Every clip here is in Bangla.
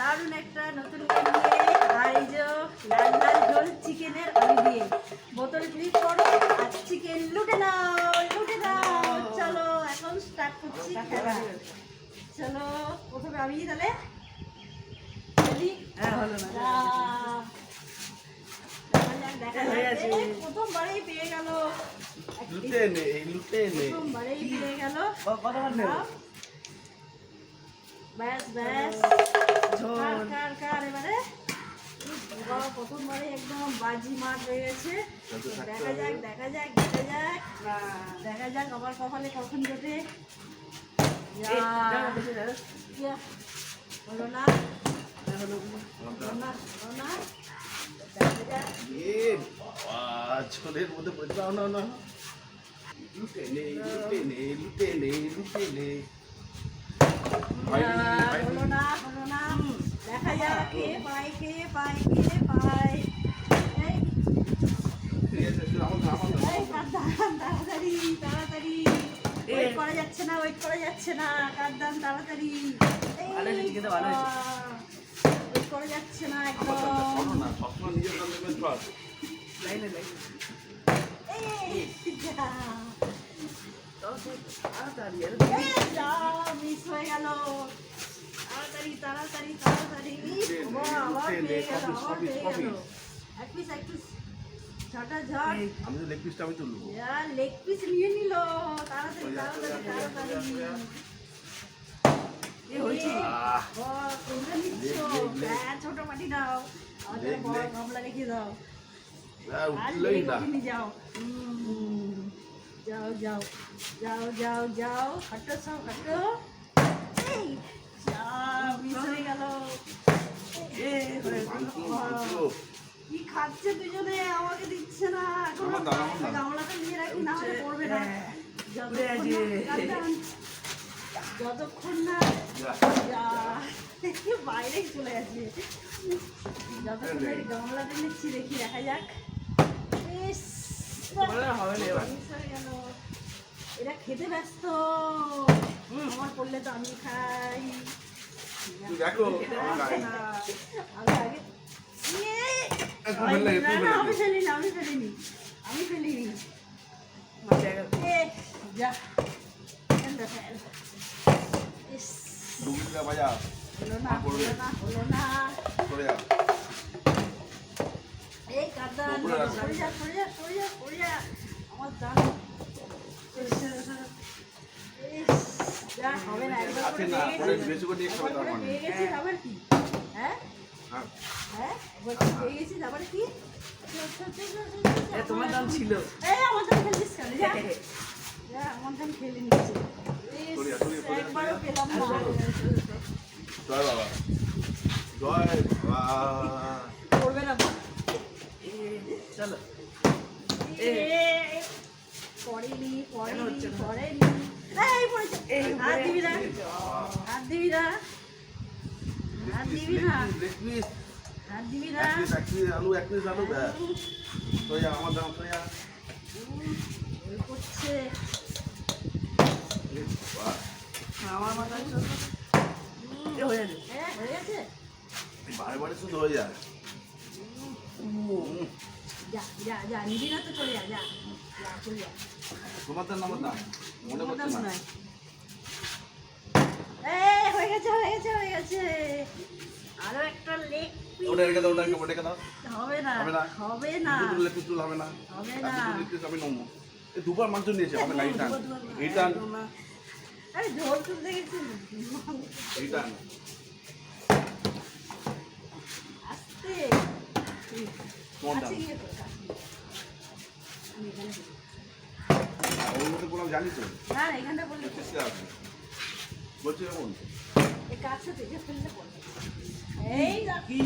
দারুণ একটা নতুন আর এই যে লাল লাল ঝোল চিকেনের আলু দিয়ে। বোতল ক্লিপ করো আর চিকেন লুটে নাও লুটে নাও। চলো এখন স্টার্ট করছি খেলা। চলো প্রথমে আমি তাহলে হ্যাঁ প্রথমবারেই পেয়ে গেল। প্রথমবারেই পেয়ে গেল। ব্যাস ব্যাস বাবা প্রথমবারে একদম বাজি মার হয়ে গেছে। দেখা যাক দেখা যাক দেখা যাক। দেখা যাক আমার কপালে কখন জোটে। যা, এই, দাঁড়াও, বেশি দাঁড়াও। ইয়া, হলো না। হ্যাঁ, হলো। না দেখা যাক। এ মধ্যে বসে যাও না না। লুটে নে লুটে নে লুটে নে লুটে নে। হলো না হলো না। করা যাচ্ছে না ওয়েট করা যাচ্ছে না কাঁদান তাড়াতাড়ি। ওয়েট করা যাচ্ছে না একদম। তাড়াতাড়ি তাড়াতাড়ি তাড়াতাড়ি। ইস, নে, বাবা, আবার নে, নে, পেয়ে গেল, আবার পেয়ে গেল। এক piece, এক piece। আমি তো লেগ পিসটা আমি তুলবো। যা, leg নিয়ে নিল। তাড়াতাড়ি তাড়াতাড়ি। হ্যাঁ, ছোট মাটি দাও। গামলা রেখে দাও। যাও। যাও যাও যাও যাও যাও। হাঁটো সব হাঁটো কি খাচ্ছে দুজনে আমাকে দিচ্ছে না এখন না না হ্যাঁ, যতক্ষণ না- বাইরে চলে আসবে যতক্ষণ গামলাটা নিচ্ছি দেখি দেখা যাক হয়ে। এরা খেতে ব্যস্ত আমার পড়লে তো আমি খাই দেখো। আমি ফেলিনি আমি ফেলিনি আমি ফেলিনি যা। ডুবলিটা বাজা। হলো না হলো না হলো না। সরে যা। এই কাদান সরে যা সরে যা সরে যা সরে যা। আমার দান আছে পরে। বেশি করে দিয়ে খাবে তার আবার কি হ্যাঁ হ্যাঁ পেয়ে গেছিস আবার কি তোমার দাম ছিল এই আমার দাম যা আমার দাম খেলে নিচ্ছে একবারও পেলাম না জয় বাবা জয় বাবা করবে না চলো? পড়েনি আমার মাথায় হয়ে গেছে। বারে বারে শুধু হয়ে যায় যা যা যা, নিবি না তো চলে যা যা, চলে যা। আমার দাম মনে না। এই হয়ে গেছে হয়ে গেছে হয়ে গেছে। আরও একটা লেগ ওটা রেখে দাও ওটা ওটা রেখে দাও। হবে না হবে না। হবে না। লেগ পিস হবে না। হবে না। দুটো লেগ পিস আমি নেব। দুবার মাংস নিয়েছে হবে না রিটার্ন রিটার্ন আরে আসতে। তোমার দাম। তো আমি এখানে বলি। ওর মধ্যে জানি তো। না এখানটা বললে চেষ্টা আছে বলছি এমন এই কাছে থেকে ফেললে পড়বে এই না কি?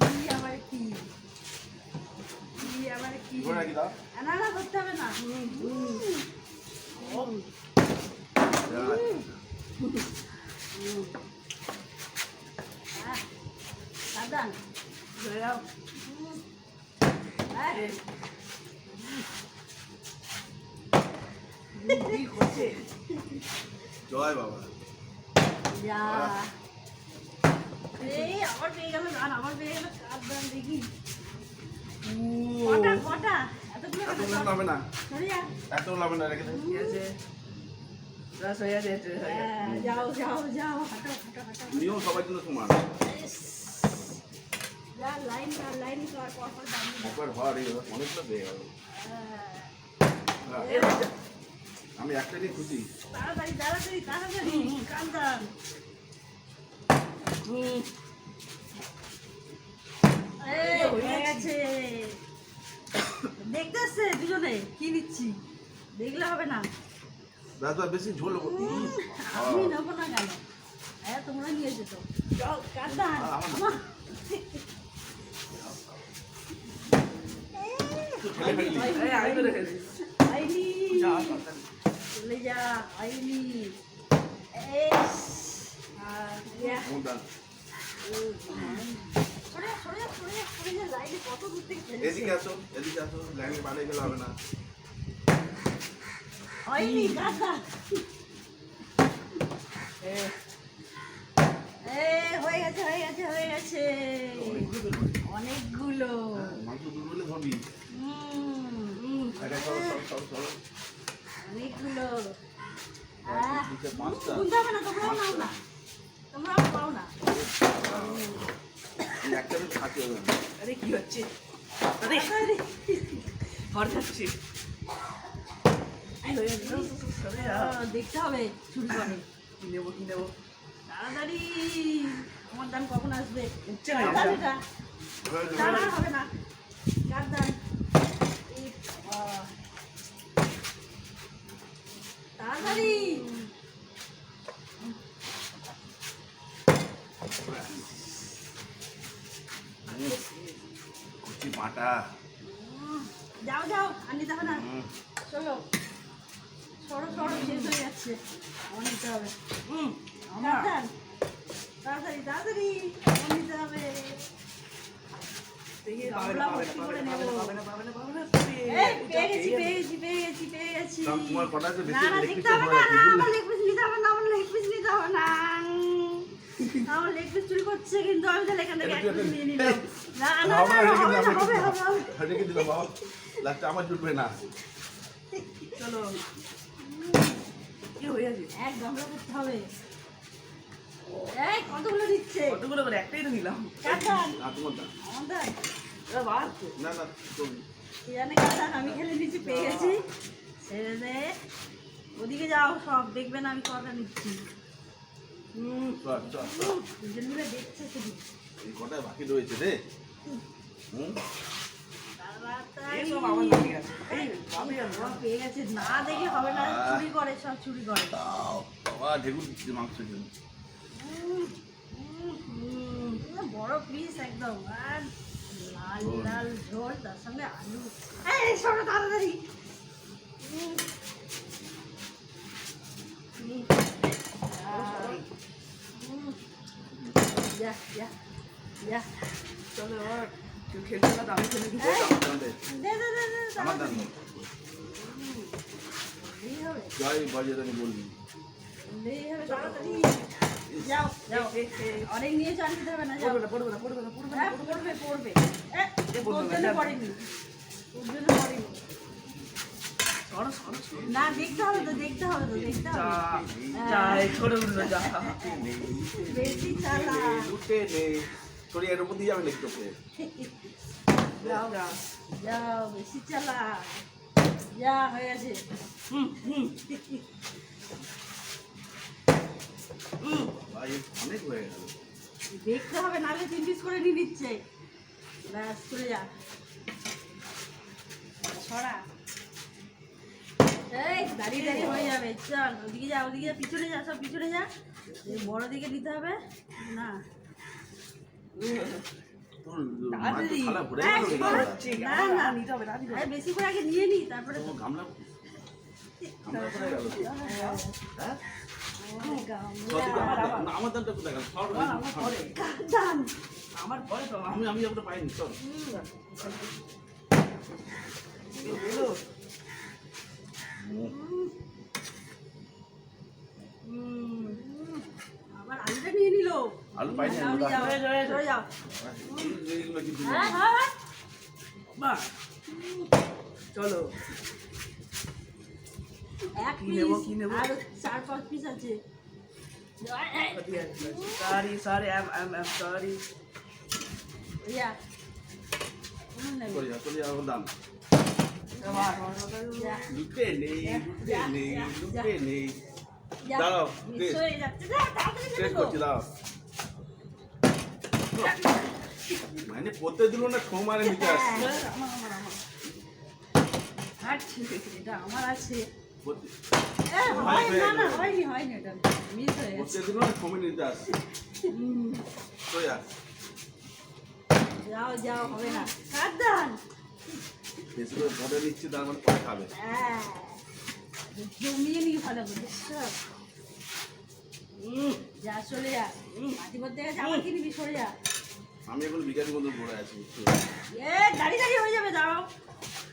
কি আবার কি? কি আবার কি? ধরে রাখি দাও না না করতে হবে না। হ্যাঁ সাবধান। ধরে যাও। জয় বাবা। আবার পেয়ে গেল গান আবার পেয়ে গেল কার দান দেখি। কটা কটা? এতগুলো হবে না। সরে যা না রেখে ঠিক আছে। ব্যাস হয়ে গেছে এটা হয়ে গেছে। হ্যাঁ, যাও যাও যাও হাঁটো হাঁটো হাঁটো নিয়ম সবার জন্য সমান। একবার হওয়ার এই অনেকগুলো আমি একটা নিয়ে খুশি তাড়াতাড়ি তাড়াতাড়ি তাড়াতাড়ি কান্দান হুম, এই হয়ে গেছে। দেখতে আসছে দুজনে কি নিচ্ছি? দেখলে হবে না। দাদা বেশি ঝোল আমি নেব না কেন? হ্যাঁ তোমরা নিয়ে যেত। আমি চলে যা ফেলেছে। এদিকে আসো এদিকে আসো লাইনে বাইরে গেলে হবে না। হয়নি, কাকা। হয়ে গেছে, হয়ে গেছে, হয়ে গেছে। অনেকগুলো। হ্যাঁ, মাংস দূর ভাবি হুম, হুম, এটা সরো সরো সরো সরো অনেকগুলো গুনতে না তোমরাও নাও পাও না একটা খাতে হবে আরে আরে। ঘর যাচ্ছি দেখতে হবে চুরি করে কি নেব কি তাড়াতাড়ি আমার দান কখন আসবে উঠছে না হবে না কার দান কচি বাটা। যাও যাও আর নিতে না। চলো। সরো সরো শেষ হয়ে যাচ্ছে। আমার হবে। হুম কার তাড়াতাড়ি তাড়াতাড়ি। আমার নিতে হবে। আমার লেগ পিস চুরি করছে কিন্তু আমি তাহলে এখান থেকে এক পিস নিয়ে নিলাম। না না না হবে হবে রেখে না দিলাম, হবে রেখে হবে হবে। দিলাম। বাবা। লাস্টে আমার জুটবে না। চলো। কি হয়ে আছে? এক গামলা করতে হবে। এই কতগুলো দিচ্ছে? কতগুলো করে? একটাই তো নিলাম। না তোমার দাম আমার দান এবার বার তো না না তুমি জানে কার আমি খেলে নিচ্ছি পেয়ে গেছি। ছেড়ে দে। ওদিকে যাও সব দেখবে না আমি কটা নিচ্ছি। হুম, দুজন মিলে দেখছে শুধু। এই কটায় বাকি রয়েছে রে? হুম? না দেখে হবে না চুরি করে সব চুরি করে। দাও বাবা ঢেকুর দিচ্ছে বড় পিস একদম। আর লাল লাল ঝোল তার সঙ্গে আলু। এই সরো তাড়াতাড়ি। চলো এবার না খেলে আমার দাম। জয় বলবি। যাও যাও। অনেক নিয়ে চান দিতে হবে না পড়বে না পড়বে না পড়বে না পড়বে না। হ্যাঁ পড়বে পড়বে। তোর না, জন্য পড়েনি। তোর জন্য পড়েনি। না দেখতে হবে তো দেখতে হবে তো দেখতে হবে। যা উঠল যা। বেশি চালা। লুটে নে। তোর এর উপর দিয়ে যাবে নাকি তোকে? যাও যাও বেশি চালা। যা হয়ে গেছে। হুম হুম। অনেক হয়ে গেল। দেখতে হবে নাহলে তিন পিস করে নিয়ে নিচ্ছে। ব্যাস চলে যা। ছড়া। এই দাঁড়িয়ে দাঁড়িয়ে হয়ে যাবে। চল ওদিকে যা ওদিকে পিছনে যা সব পিছনে যা। বড় দিকে নিতে হবে না বেশি করে আগে নিয়ে নি তারপরে আমার না, আমার দামটা কোথায় গেল সর আমার আমার পরে কাঁদান আমার পরে তো আমি আমি ওটা পাইনি চল এলো আবার আলুটা নিয়ে নিল আলু পাইনি সামনে যাও হয়ে যাও, হয়ে যাও। সরে যাও এইগুলো কিন্তু হ্যাঁ হ্যাঁ বাহ চলো এক পিস আর চার পাঁচ পিস আছে। Sorry sorry I am I am sorry yeah চলে যাও চলে যাও দাম লুটে নেই লুটে নেই লুটে নেই। দাঁড়াও, মিস বেশ। যাচ্ছে। যা, তাড়াতাড়ি শেষ করছি দাও মানে পড়তে দিল না ঠো মারে নিতে আসছে। হ্যাঁ, আমার আছে। হয়ে যাও যাও হবে না। কার দান বেশি করে ধরে নিচ্ছে তার মানে পরে খাবে। হ্যাঁ, জমিয়ে নিয়ে ভালো করে সব। যা চলে যা। মাটি গেছে আমার কিনবি সরে যা। আমি এখন বিকাশের মতো পড়ে আছি এ দাঁড়িয়ে হয়ে যাবে দাঁড়াও।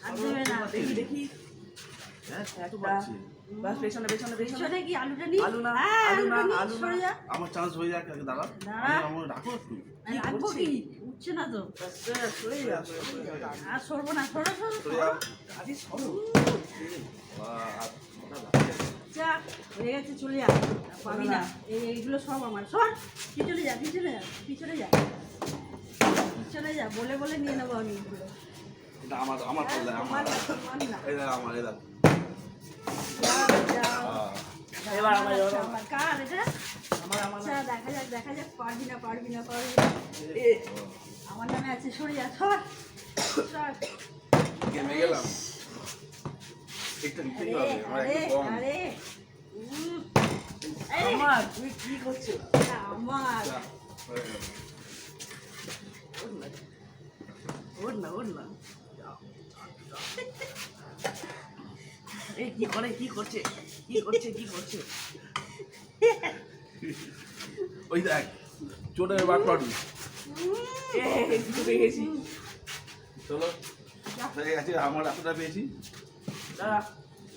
আর দেবে না দেখি দেখি। আমার চান্স হয়ে যাক আগে দাঁড়া। দাঁড়া। আমার রাখো একটু রাখব কি? উঠছে না তো। সরে যা সরে যা আর সরবো না সরো সরো চলে। যা হয়ে গেছে চলে যা পাবি না। এই এইগুলো সব আমার। সর পিছনে যা পিছনে যা পিছনে যা। পিছনে যা বলে বলে নিয়ে নেব আমি। এগুলো আমার আমার পাল্লা আমার। আমার এবার আমার, আমার। আমার কার এটা আমার আমার। দেখা যাক দেখা যাক পারবি না পারবি না পারবি আমার নামে আছে সরে যা সর। সর। গেমে গেলাম। একটা নিতেই হবে আমার একটু কম আরে। উম, আমার তুই কি করছ? এটা আমার। ওঠ না ওঠ না। এই কি করে কি করছে কি করছে কি করছে? ওই দেখ চোটের বার এ ডুবে গেছি। চলো আমার রাস্তাটা পেয়েছি। দাঁড়া।